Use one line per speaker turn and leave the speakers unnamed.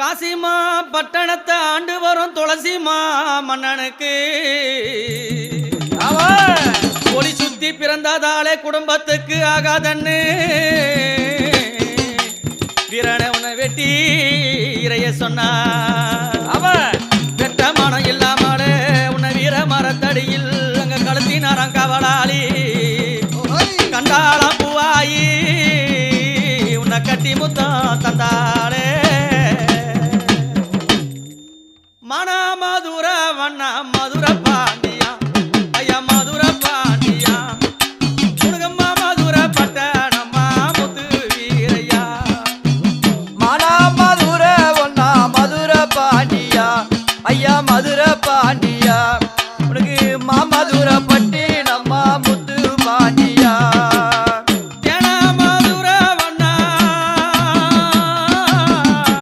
காசிமா பட்டணத்தை ஆண்டு வரும் துளசிமா மன்னனுக்கு. ஒளி சுத்தி பிறந்ததாலே குடும்பத்துக்கு ஆகாதன்னு வீரனை உன வெட்டி இறைய சொன்னா.
அவ
வெட்ட மனம் இல்லாமலே உன்னை வீர மரத்தடியில் அங்க கழுத்தினாராம் கவலாளி. கண்டாளம் பூவாயி உன்னை கட்டி முத்தம் தந்தாளே. மன மதுர வண்ண மதுர பாண்டியா. ஐயா மதுர பாண்டியா. உனகம்மா மதுர பட்ட
ஐயா மதுர